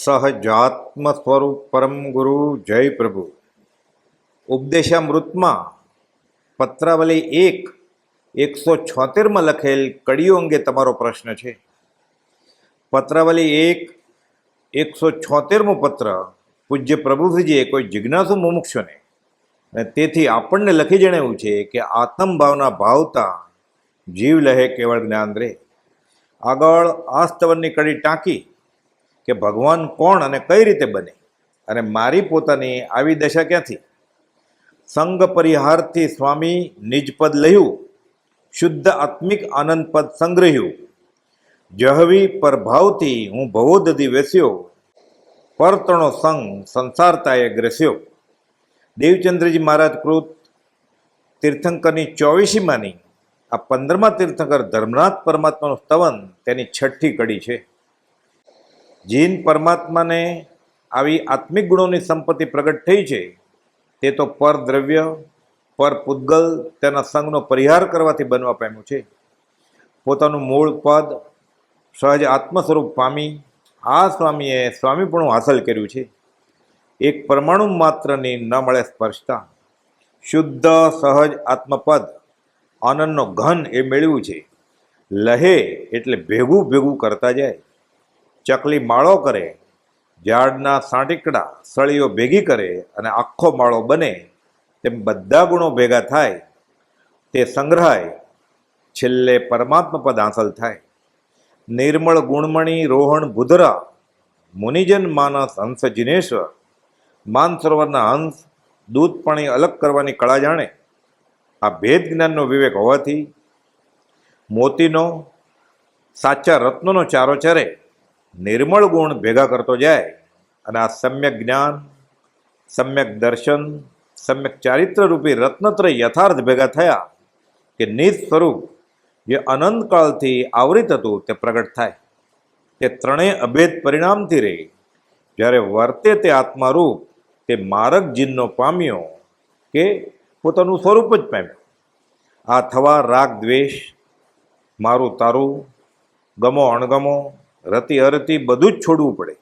સહજાત્મ સ્વરૂપ પરમ ગુરુ જય પ્રભુ ઉપદેશામૃતમાં પત્રાવલી એક એકસો છોતેરમાં લખેલ કડીઓ અંગે તમારો પ્રશ્ન છે પત્રાવલી એક એકસો છોતેરમો પત્ર પૂજ્ય પ્રભુજીએ કોઈ જિજ્ઞાસુ મુમુક્ષોને અને તેથી આપણને લખી જણાવ્યું છે કે આત્મભાવના ભાવતા જીવ લહે કેવળ જ્ઞાન રે આગળ આ સ્તવનની કડી ટાંકી કે ભગવાન કોણ અને કઈ રીતે બને? અને મારી પોતાની આવી દશા ક્યાંથી? સંગ પરિહારથી સ્વામી નિજપદ લહ્યું શુદ્ધ આત્મિક આનંદ પદ સંગ્રહ્યું. જહવી પરભાવથી હું ભવોદધી વેસ્યો, પરતણો સંગ સંસારતાએ ગ્રસ્યો. દેવચંદ્રજી મહારાજ કૃત તીર્થંકરની ચોવીસીમાંની, આ પંદરમા તીર્થંકર ધર્મનાથ પરમાત્માનું સ્તવન તેની છઠ્ઠી કડી છે. જીન પરમાત્માને આવી આત્મિક ગુણોની સંપત્તિ પ્રગટ થઈ છે, તે તો પર દ્રવ્ય પર પૂદગલ તેના સંગનો પરિહાર કરવાથી બનવા પામ્યું છે. પોતાનું મૂળ પદ સહજ આત્મ સ્વરૂપ પામી, આ સ્વામીએ સ્વામીપણું હાંસલ કર્યું છે. એક પરમાણુ માત્રની ન મળે સ્પર્શતા. શુદ્ધ, સહજ આત્મપદ આનંદનો ઘન એ મેળવ્યું છે. લહે એટલે ભેગું ભેગું કરતા જાય. ચકલી માળો કરે, ઝાડના સાંટીકડા, સળીઓ ભેગી કરે અને આખો માળો બને, તેમ બધા ગુણો ભેગા થાય, તે સંગ્રહાય, છેલ્લે પરમાત્મા પદ હાંસલ થાય. નિર્મળ ગુણમણી રોહણ ભુધરા, મુનિજન માનસ હંસ જિનેશ્વર માનસરોવરના હંસ દૂધ પાણી અલગ કરવાની કળા જાણે. આ ભેદ જ્ઞાનનો વિવેક હોવાથી મોતીનો સાચા રત્નોનો ચારો ચરે. નિર્મળ ગુણ ભેગા કરતો જાય અને આ સમ્યક જ્ઞાન, સમ્યક દર્શન, સમ્યક ચારિત્ર રૂપી રત્નત્રય યથાર્થ ભેગા થયા કે નિજ સ્વરૂપ જે અનંતકાળથી આવરિત હતું તે પ્રગટ થાય. તે ત્રણેય અભેદ પરિણામથી રહે. જ્યારે વર્તે તે આત્મારૂપ તે મારક જીનનો પામ્યો કે પોતાનું સ્વરૂપ જ પામ્યો. આ થવા રાગ દ્વેષ, મારું તારું, ગમો અણગમો રતિ અરતિ બધું જ છોડવું પડે.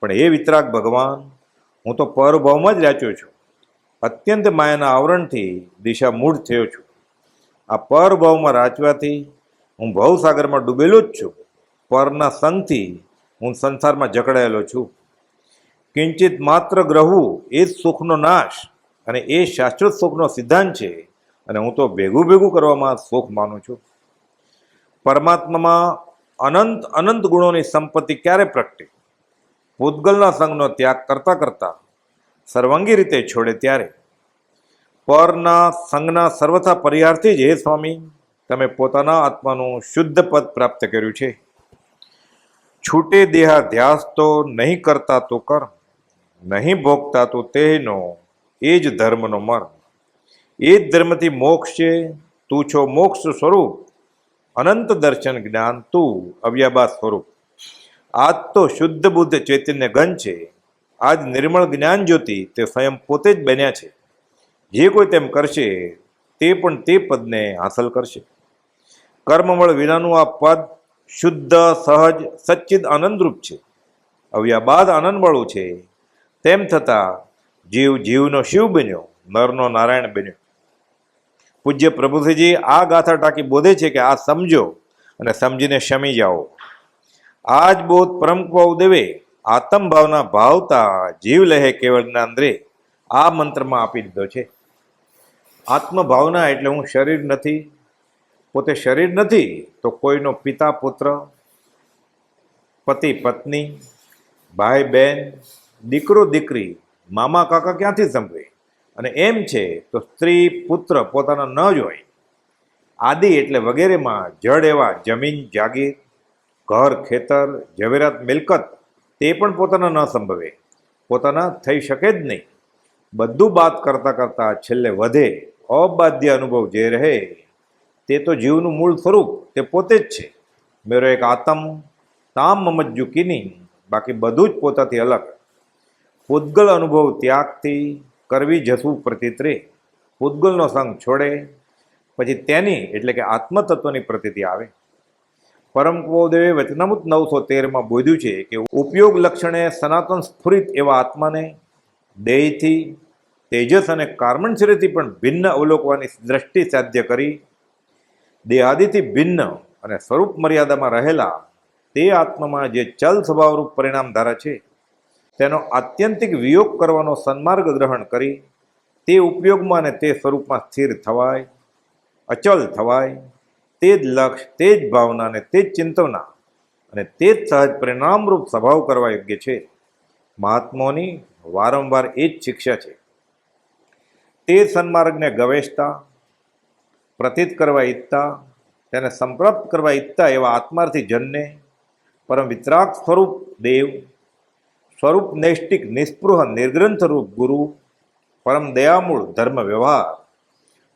પણ એ વિતરાગ ભગવાન, હું તો પરભાવમાં જ રાચ્યો છું. અત્યંત માયાના આવરણથી દિશા મૂળ થયો છું. આ પરભાવમાં રાચવાથી હું ભવસાગરમાં ડૂબેલો જ છું. પરના સંગથી હું સંસારમાં જકડાયેલો છું. કિંચિત માત્ર ગ્રહવું એ જ સુખનો નાશ અને એ શાશ્વત સુખનો સિદ્ધાંત છે અને હું તો ભેગું ભેગું કરવામાં સુખ માનું છું. પરમાત્મામાં અનંત અનંત ગુણોની સંપત્તિ ક્યારે પ્રગટે? પૂતગલના સંઘનો ત્યાગ કરતા કરતા સર્વાંગી રીતે છોડે ત્યારે. પરના સંઘના સર્વથા પરિહારથી જ હે સ્વામી, તમે પોતાના આત્માનું શુદ્ધ પદ પ્રાપ્ત કર્યું છે. છૂટે દેહાધ્યાસ તો નહીં કરતા તો કર નહીં ભોગતા તો તેનો, એ જ ધર્મનો મર્મ. એ જ ધર્મથી મોક્ષ છે, તું છો મોક્ષ સ્વરૂપ. અનંત દર્શન જ્ઞાન તું અવ્યાબા સ્વરૂપ. આજ તો શુદ્ધ બુદ્ધ ચૈતન્ય ઘન છે. આજ નિર્મળ જ્ઞાન જ્યોતિ તે સ્વયં પોતે જ બન્યા છે. જે કોઈ તેમ કરશે, તે પણ તે પદને હાંસલ કરશે. કર્મવળ વિનાનું આ પદ શુદ્ધ, સહજ, સચ્ચિદ આનંદરૂપ છે. અવ્યાબાદ આનંદવાળું છે. તેમ છતાં જીવ જીવનો શિવ બન્યો, નરનો નારાયણ બન્યો. પૂજ્ય પ્રભુજીજી આ ગાથા ટાંકી બોધે છે કે આ સમજો અને સમજીને શમી જાઓ. આ જ બોધ પરમ દેવે આત્મભાવના ભાવતા જીવ લહે કેવળ જ્ઞાન રે આ મંત્રમાં આપી દીધો છે. આત્મભાવના એટલે હું શરીર નથી, પોતે શરીર નથી તો કોઈનો પિતા પુત્ર, પતિ પત્ની, ભાઈ બહેન, દીકરો દીકરી, મામા કાકા ક્યાંથી સંભવે અને એમ છે તો સ્ત્રી પુત્ર પોતાના ન જ હોય આદિ એટલે વગેરેમાં જડ એવા જમીન, જાગીર, ઘર, ખેતર, ઝવેરાત, મિલકત તે પણ પોતાના ન સંભવે. પોતાના થઈ શકે જ નહીં. બધું બાદ કરતાં કરતાં છેલ્લે વધે, અબાધ્ય અનુભવ જે રહે તે તો જીવનું મૂળ સ્વરૂપ તે પોતે જ છે. મેરો એક આતમ, તામ મમજ્જુ કિની બાકી બધું જ પોતાથી અલગ. પૂદગલ અનુભવ ત્યાગથી કરવી જસવું પ્રતિત્રે. રે સંગ છોડે. પછી તેની, એટલે કે આત્મતત્વની પ્રતિતિ આવે. પરમ કુવદેવે વચનામૃત નવસો તેરમાં બોધ્યું છે કે ઉપયોગ લક્ષણે સનાતન સ્ફુરિત એવા આત્માને દેહથી, તેજસ અને કાર્મણશ્રીથી પણ ભિન્ન અવલોકવાની દ્રષ્ટિ સાધ્ય કરી. દેહાદિથી ભિન્ન અને સ્વરૂપ મર્યાદામાં રહેલા તે આત્મામાં જે ચલ સ્વભાવરૂપ પરિણામ ધારા છે. તેનો આત્યંતિક વિયોગ કરવાનો સન્માર્ગ ગ્રહણ કરી તે ઉપયોગમાં અને તે સ્વરૂપમાં સ્થિર થવાય, અચલ થવાય, તે જ લક્ષ્ય તે જ ભાવના અને તે જ ચિંતવના અને તે જ સહજ પરિણામરૂપ સ્વભાવ કરવા યોગ્ય છે. મહાત્માઓની વારંવાર એ જ શિક્ષા છે. તે સન્માર્ગને ગવેષતા, પ્રતીત કરવા ઈચ્છતા, તેને સંપ્રાપ્ત કરવા ઈચ્છતા એવા આત્માર્થી જનને પરમ વિતરાગ સ્વરૂપ દેવ સ્વરૂપ નૈષ્ટિક, નિસ્પૃહ, નિર્ગ્રંથ રૂપ ગુરુ, પરમ દયામૂળ, ધર્મ વ્યવહાર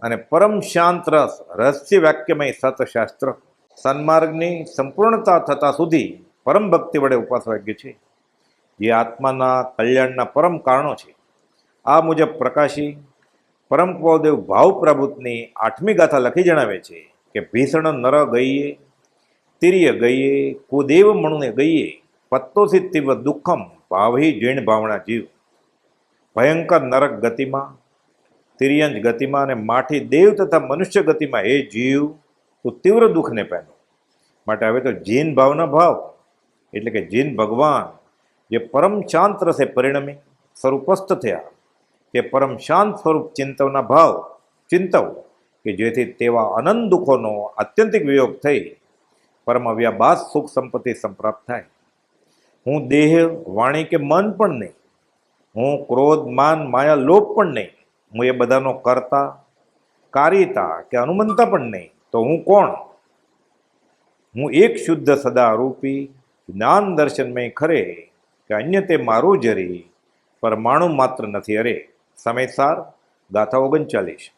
અને પરમ શાંત રસ, રહસ્ય વાક્યમય સતશાસ્ત્ર સન્માર્ગની સંપૂર્ણતા થતાં સુધી પરમ ભક્તિ વડે ઉપાસવાગ્ય છે. જે આત્માના કલ્યાણના પરમ કારણો છે. આ મુજબ પ્રકાશી પરમ પૌદેવ ભાવ પ્રભુતની આઠમી ગાથા લખી જણાવે છે કે, ભીષણ નર ગઈએ, તિર્ય ગઈએ, કુદેવ મણુને ગઈએ તીવ્ર દુઃખમ ભાવહી જીણ ભાવના જીવ. ભયંકર નરક ગતિમાં, તિર્યંજ ગતિમાં અને માઠી દેવ તથા મનુષ્ય ગતિમાં હે જીવ તું તીવ્ર દુઃખને પહેનો માટે હવે તો જીન ભાવના ભાવ, એટલે કે જીન ભગવાન, જે પરમ શાંત રસે પરિણમી, સ્વરૂપસ્થ થયા. તે પરમ શાંત સ્વરૂપ ચિંતવના ભાવ, ચિંતવ, કે જેથી તેવા અનંત દુઃખોનો આત્યંતિક વિયોગ થઈ, પરમ અવ્યાબાસ સુખ સંપત્તિ સંપ્રાપ્ત થાય. હું દેહ, વાણી કે મન પણ નહીં. હું ક્રોધ, માન, માયા, લોભ પણ નહીં. હું એ બધાનો કરતા, કારિતા કે અનુમંતા પણ નહીં. તો હું કોણ? હું એક શુદ્ધ સદા રૂપી જ્ઞાન દર્શનમય ખરે કે અન્ય તે મારું જરી પરમાણુ માત્ર નથી અરે. સમયસાર ગાથા ઓગણચાલીસ.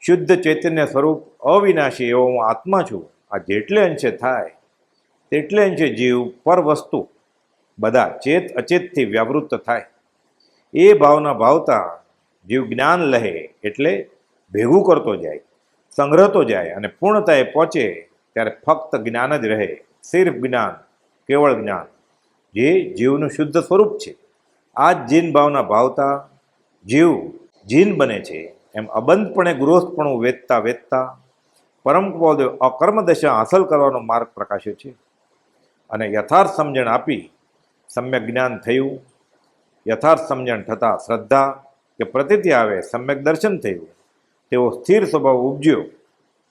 શુદ્ધ ચૈતન્ય સ્વરૂપ અવિનાશી એવો હું આત્મા છું. આ જેટલે અંશે થાય, તેટલે અંશે જીવ પર વસ્તુ બધા ચેત અચેતથી વ્યાવૃત્ત થાય. એ ભાવના ભાવતા જીવ જ્ઞાન લહે એટલે ભેગું કરતો જાય, સંગ્રહતો જાય અને પૂર્ણતાએ પહોંચે ત્યારે ફક્ત જ્ઞાન જ રહે. સિર્ફ જ્ઞાન, કેવળ જ્ઞાન, જે જીવનું શુદ્ધ સ્વરૂપ છે. આ જ જીન ભાવના ભાવતા જીવ જીન બને છે. એમ અબંધપણે ગૃહસ્થપણું વેચતા વેચતા પરમ અકર્મ દશા હાંસલ કરવાનો માર્ગ પ્રકાશ્યો છે. અને યથાર્થ સમજણ આપી સમ્યક જ્ઞાન થયું, યથાર્થ સમજણ થતાં શ્રદ્ધા કે પ્રતિતિ આવે, સમ્યક દર્શન થયું. તેવો સ્થિર સ્વભાવ ઉપજ્યો,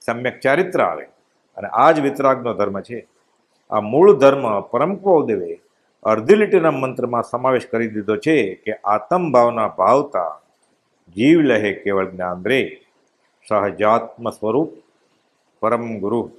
સમ્યક ચારિત્ર આવે. અને આ જ વિતરાગનો ધર્મ છે. આ મૂળ ધર્મ પરમ અડધી લીટીના મંત્રમાં સમાવેશ કરી દીધો છે કે આતમ ભાવના ભાવતા જીવ લહે કેવળ જ્ઞાન રે. સહજાત્મ સ્વરૂપ પરમ ગુરુ.